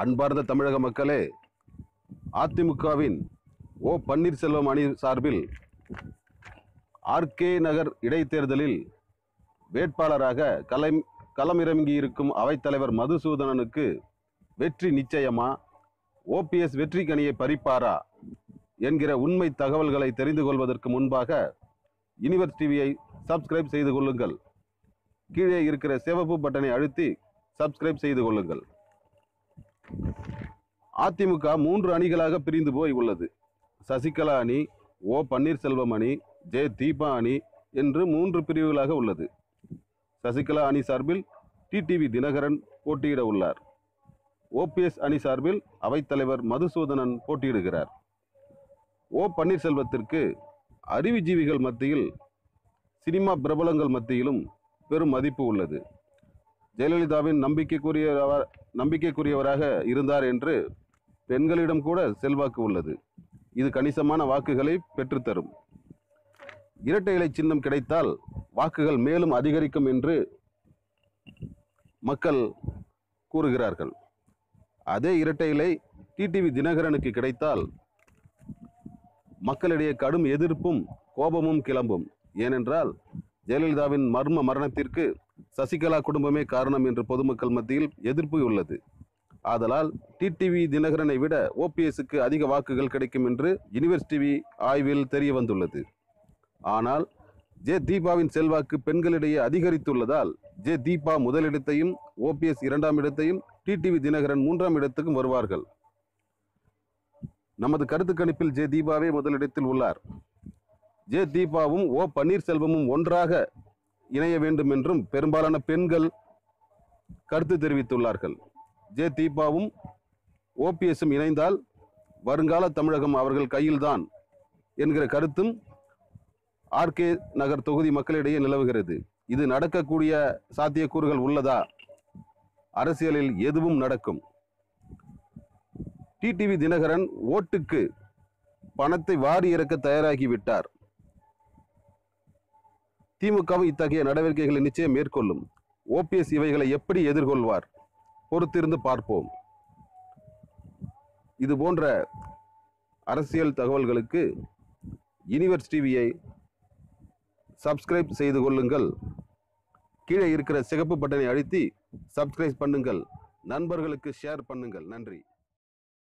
அன்பார்ந்த தமிழக மக்களே அதிமுகவின் ஓ பன்னீர்செல்வம் அணி சார்பில் ஆர்கே நகர் இடைத்தேர்தலில் வேட்பாளராக களம் களமிறங்கியிருக்கும் அவைத்தலைவர் மதுசூதனனுக்கு வெற்றி நிச்சயமா? ஓபிஎஸ் வெற்றி கனியை பறிப்பாரா? என்கிற உண்மை தகவல்களை தெரிந்து கொள்வதற்கு முன்பாக யூனிவர்ஸ் டிவியை சப்ஸ்கிரைப் செய்து கொள்ளுங்கள். கீழே இருக்கிற சிவப்பு பட்டனை அழுத்தி சப்ஸ்கிரைப் செய்து கொள்ளுங்கள். அதிமுக மூன்று அணிகளாக பிரிந்து போய் உள்ளது. சசிகலா அணி ஓ பன்னீர்செல்வம் அணி ஜே தீபா அணி என்று மூன்று பிரிவுகளாக உள்ளது. சசிகலா அணி சார்பில் டிடிவி தினகரன் போட்டியிட உள்ளார். ஓபிஎஸ் அணி சார்பில் அவைத்தலைவர் மதுசூதனன் போட்டியிடுகிறார். ஓ பன்னீர்செல்வத்திற்கு அறிவுஜீவிகள் மத்தியில் சினிமா பிரபலங்கள் மத்தியிலும் பெரும் மதிப்பு உள்ளது. ஜெயலலிதாவின் நம்பிக்கைக்குரியவர் நம்பிக்கைக்குரியவராக இருந்தார் என்று பெண்களிடம் கூட செல்வாக்கு உள்ளது. இது கணிசமான வாக்குகளை பெற்றுத்தரும். இரட்டை இலை சின்னம் கிடைத்தால் வாக்குகள் மேலும் அதிகரிக்கும் என்று மக்கள் கூறுகிறார்கள். அதே இரட்டை இலை டிடிவி தினகரனுக்கு கிடைத்தால் மக்களிடையே கடும் எதிர்ப்பும் கோபமும் கிளம்பும். ஏனென்றால் ஜெயலலிதாவின் மர்ம மரணத்திற்கு சசிகலா குடும்பமே காரணம் என்று பொதுமக்கள் மத்தியில் எதிர்ப்பு உள்ளது. ஆதலால் டிடிவி தினகரனை விட ஓபிஎஸ்க்கு அதிக வாக்குகள் கிடைக்கும் என்று யூனிவர்ஸ் டிவி ஆய்வில் தெரிய வந்துள்ளது. ஆனால் ஜே தீபாவின் செல்வாக்கு பெண்களிடையே அதிகரித்துள்ளதால் ஜே தீபா முதலிடத்தையும் ஓபிஎஸ் இரண்டாம் இடத்தையும் டிடிவி தினகரன் மூன்றாம் இடத்துக்கும் வருவார்கள். நமது கருத்து கணிப்பில் ஜே தீபாவே முதலிடத்தில் உள்ளார். ஜே தீபாவும் ஓ பன்னீர்செல்வமும் ஒன்றாக இணைய வேண்டும் என்றும் பெரும்பாலான பெண்கள் கருத்து தெரிவித்துள்ளார்கள். ஜே தீபாவும் ஓபிஎஸும் இணைந்தால் வருங்கால தமிழகம் அவர்கள் கையில்தான் என்கிற கருத்தும் ஆர்கே நகர் தொகுதி மக்களிடையே நிலவுகிறது. இது நடக்கக்கூடிய சாத்தியக்கூறுகள் உள்ளதா? அரசியலில் எதுவும் நடக்கும். டிடிவி தினகரன் ஓட்டுக்கு பணத்தை வாரி இறக்க தயாராகிவிட்டார் திமுகவும் இத்தகைய நடவடிக்கைகளை நிச்சயம் மேற்கொள்ளும். ஓபிஎஸ் இவைகளை எப்படி எதிர்கொள்வார்? பொறுத்திருந்து பார்ப்போம். இது போன்ற அரசியல் தகவல்களுக்கு யூனிவர்ஸ் டிவியை சப்ஸ்கிரைப் செய்து கொள்ளுங்கள். கீழே இருக்கிற சிகப்பு பட்டனை அழுத்தி சப்ஸ்கிரைப் பண்ணுங்கள். நண்பர்களுக்கு ஷேர் பண்ணுங்கள். நன்றி.